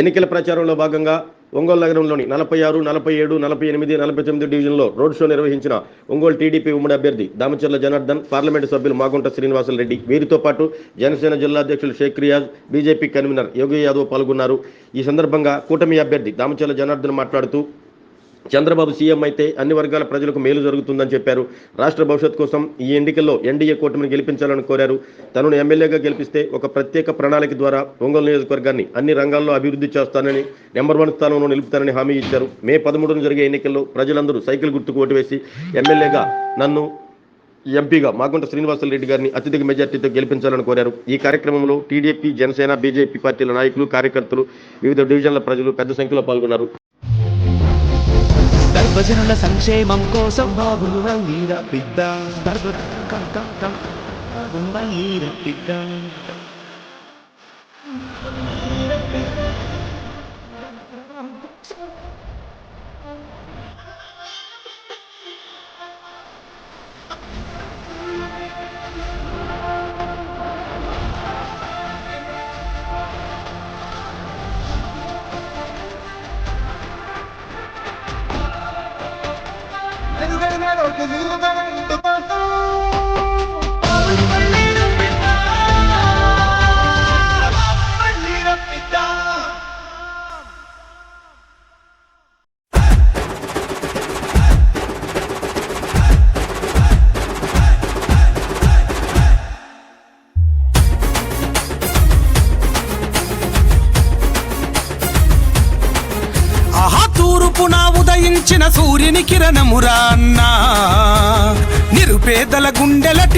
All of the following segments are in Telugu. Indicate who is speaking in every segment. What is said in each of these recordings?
Speaker 1: ఎన్నికల ప్రచారంలో భాగంగా ఒంగోలు నగరంలోని నలభై ఆరు నలభై ఏడు నలభై ఎనిమిది నలభై తొమ్మిది డివిజన్లో రోడ్ షో నిర్వహించిన ఒంగోలు టీడీపీ ఉమ్మడి అభ్యర్థి దామచర్ల జనార్దన్ పార్లమెంటు సభ్యులు మాగుంట శ్రీనివాసులరెడ్డి వీరితో పాటు జనసేన జిల్లా అధ్యక్షులు షేక్ రియాజ్ బీజేపీ కన్వీనర్ యోగి యాదవ్ పాల్గొన్నారు. ఈ సందర్భంగా కూటమి అభ్యర్థి దామచర్ల జనార్దన్ మాట్లాడుతూ చంద్రబాబు సీఎం అయితే అన్ని వర్గాల ప్రజలకు మేలు జరుగుతుందని చెప్పారు. రాష్ట్ర భవిష్యత్ కోసం ఈ ఎన్నికల్లో ఎన్డీఏ కూటమిని గెలిపించాలని కోరారు. తనను ఎమ్మెల్యేగా గెలిపిస్తే ఒక ప్రత్యేక ప్రణాళిక ద్వారా ఒంగోలు నియోజకవర్గాన్ని అన్ని రంగాల్లో అభివృద్ధి చేస్తానని నెంబర్ వన్ స్థానంలో నిలుపుతానని హామీ ఇచ్చారు. మే పదమూడున జరిగే ఎన్నికల్లో ప్రజలందరూ సైకిల్ గుర్తుకు ఓటు వేసి ఎమ్మెల్యేగా నన్ను ఎంపీగా మాగుంట శ్రీనివాసరెడ్డి గారిని అత్యధిక మెజార్టీతో గెలిపించాలని కోరారు. ఈ కార్యక్రమంలో టీడీపీ జనసేన బీజేపీ పార్టీల నాయకులు కార్యకర్తలు వివిధ డివిజన్ల ప్రజలు పెద్ద సంఖ్యలో పాల్గొన్నారు.
Speaker 2: దర్భజనుల సంక్షేమం కోసం బాబులు రంగీర పిద్ద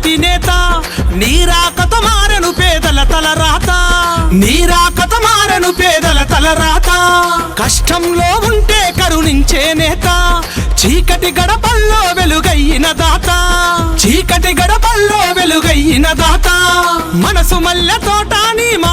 Speaker 3: ఆదుకునేటి నేత నీరాకత మారను పేదల తల రాత నీరాకత మారను పేదల తల రాత కష్టంలో ఉంటే కరుణించే నేత చీకటి గడపల్లో వెలుగయ్యిన దాత. చీకటి గడపల్లో వెలుగయ్యిన దాత. మనసు మల్లె తోటాని మా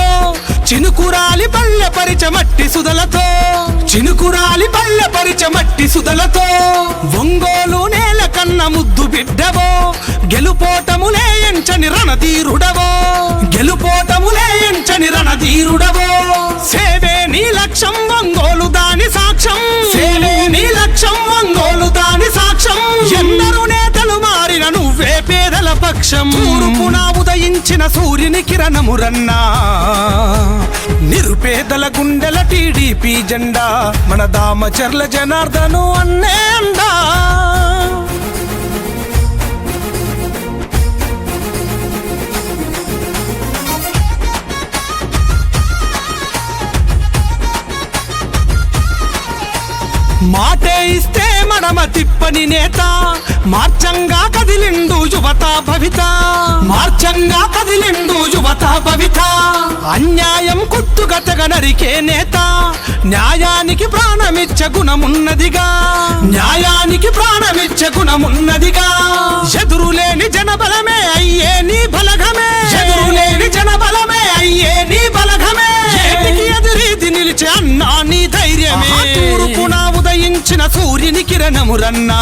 Speaker 3: చినుకురాలి పల్లె పరిచ మట్టి సుదలతో. చినుకురాలి పల్లె పరిచ మట్టి సుదలతో. ఒంగోలు నేల కన్న ముద్దు బిడ్డవో. గెలుపోటములే ఎంచని రణధీరుడవో. గెలుపోటములే ఎంచని రణధీరుడవో. సేవే నీ లక్ష్యం ఒంగోలు పేదల పక్షం తూర్పున ఉదయించిన సూర్యుని కిరణమురన్నా. నిరుపేదల గుండెల టీడీపీ జెండా. మన దామచర్ల జనార్దను అన్నే అండా. మాటే ఇస్తే మనమ తిప్పని నేత. మార్చంగా కదిలిండు యువత భవిత. మార్చంగా కదిలిండు యువత భవిత. అన్యాయం కొట్టుగతగ నరికే నేత. న్యాయానికి ప్రాణమిచ్చ గుణమున్నదిగా. న్యాయానికి ప్రాణమిచ్చ గుణమున్నదిగా. ఎదురులేని జనబలమే అయ్యే నీ బలగమే. ఎదురులేని జనబలమే అయ్యే నీ బలగమే. ఎదురీది నిలిచే అన్నా నీ ధైర్యమే. తూర్పున ఉదయించిన సూర్యుని కిరణమురన్నా.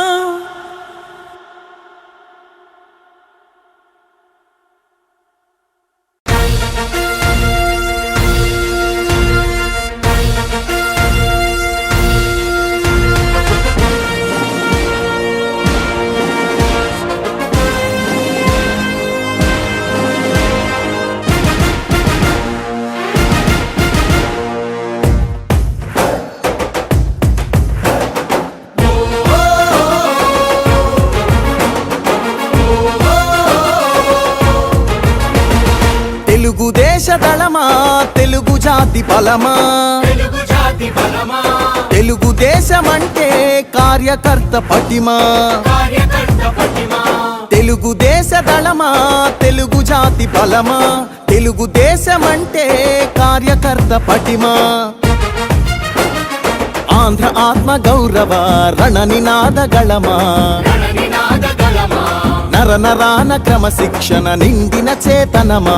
Speaker 2: తెలుగుదేశ దళమా తెలుగు జాతి బలమా? తెలుగుదేశమంటే కార్యకర్త పటిమా? తెలుగుదేశ దళమా? తెలుగు జాతి బలమా? తెలుగుదేశమంటే కార్యకర్త పటిమా? ఆంధ్ర ఆత్మ గౌరవ రణ నినాద గళమా? నర నరాన క్రమశిక్షణ నిండిన చేతనమా?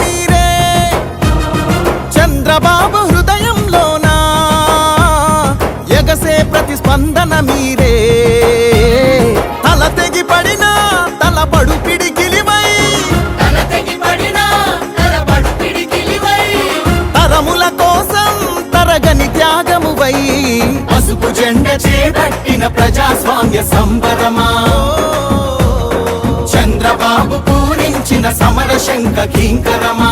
Speaker 2: ప్రతిస్పందన మీరే. తల తెగి పడిన తల పడు పిడికిలివై తరముల కోసం తరగని త్యాగమువై. పసుపు జెండ చేపట్టిన ప్రజాస్వామ్య సంబరమా? చంద్రబాబు పూరించిన సమర శంఖ కింకరమా?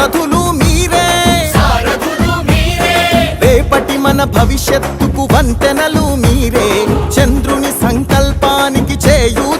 Speaker 2: సారథులు మీరే. రేపటి మన భవిష్యత్తుకు వంతెనలు మీరే. చంద్రుని సంకల్పానికి చేయూత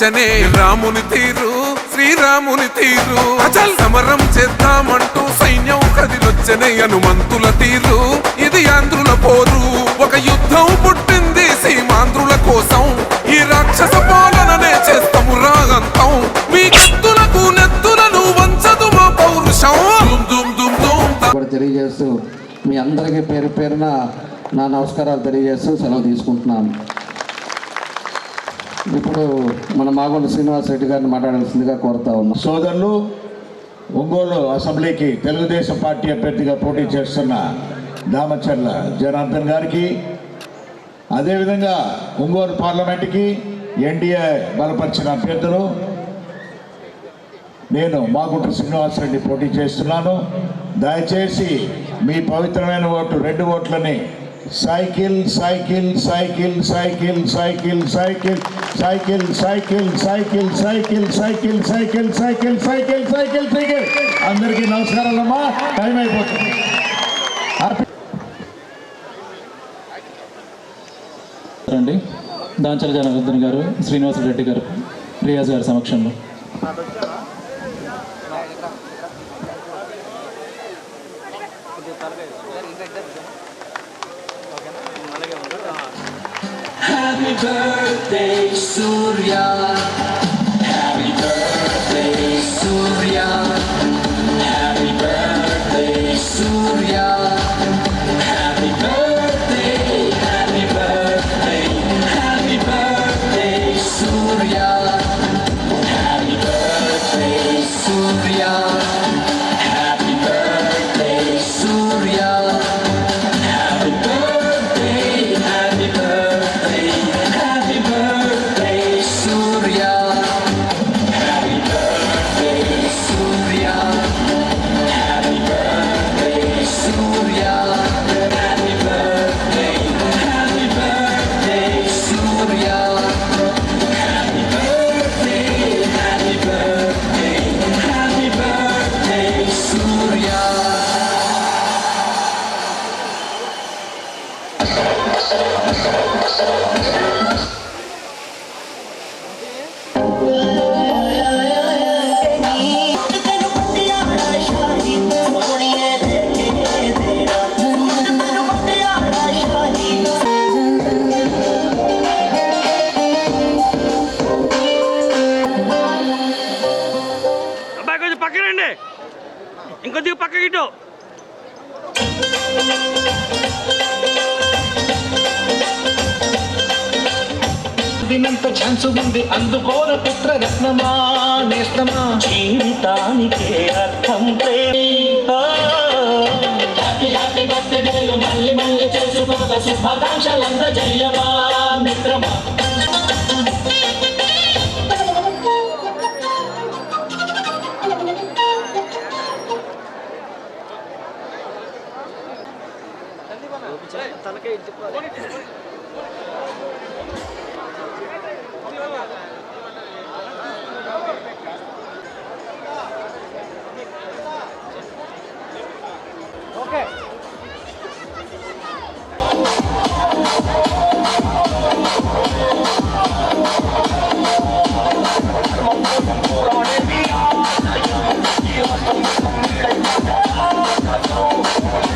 Speaker 4: సహనం రాముని తీరు శ్రీరాముని తీరు. అచల్ సమరం చేద్దామంటూ సైన్యం కదిలొచ్చనే హనుమంతుల తీరు. ఇది ఆంధ్రుల పోరు. ఒక యుద్ధం పుట్టింది సీమాంధ్రుల కోసం. ఈ రాక్షస పాలననే చేస్తాము రాగంతం. మీ కత్తులకు నెత్తులను వంచదు మా పౌరుషం. దుమ్
Speaker 5: తెలియజేస్తూ మీ అందరికీ పేరు పేరున నా నమస్కారాలు తెలియజేస్తూ సెలవు తీసుకుంటున్నాను. ఇప్పుడు మన మాగొండ శ్రీనివాస్ రెడ్డి గారిని మాట్లాడాల్సిందిగా కోరుతా ఉన్నాం.
Speaker 6: సోదరులు ఒంగోలు అసెంబ్లీకి తెలుగుదేశం పార్టీ అభ్యర్థిగా పోటీ చేస్తున్న దామచర్ల జనార్దన్ గారికి అదేవిధంగా ఒంగోలు పార్లమెంట్కి ఎన్డీఏ బలపరిచిన అభ్యర్థులు నేను మాగుంట శ్రీనివాసరెడ్డి పోటీ చేస్తున్నాను. దయచేసి మీ పవిత్రమైన ఓటు రెండు ఓట్లని cycle cycle cycle cycle cycle cycle cycle cycle cycle cycle cycle cycle cycle cycle cycle cycle. అందరికీ నమస్కారాలమ్మా టైం అయిపోతుంది.
Speaker 7: రండి దాంచల జనార్దన్ గారు శ్రీనివాస రెడ్డి గారు రియాజ్ గారి సమక్షంలో.
Speaker 8: Birthday, Surya. ఉంది అందుకోర పుత్ర రత్నమా నేస్తమా? జీవితానికే అర్థం ప్రేమ మళ్ళీ మళ్ళీ చేసుకోక జయమా మిత్రమా.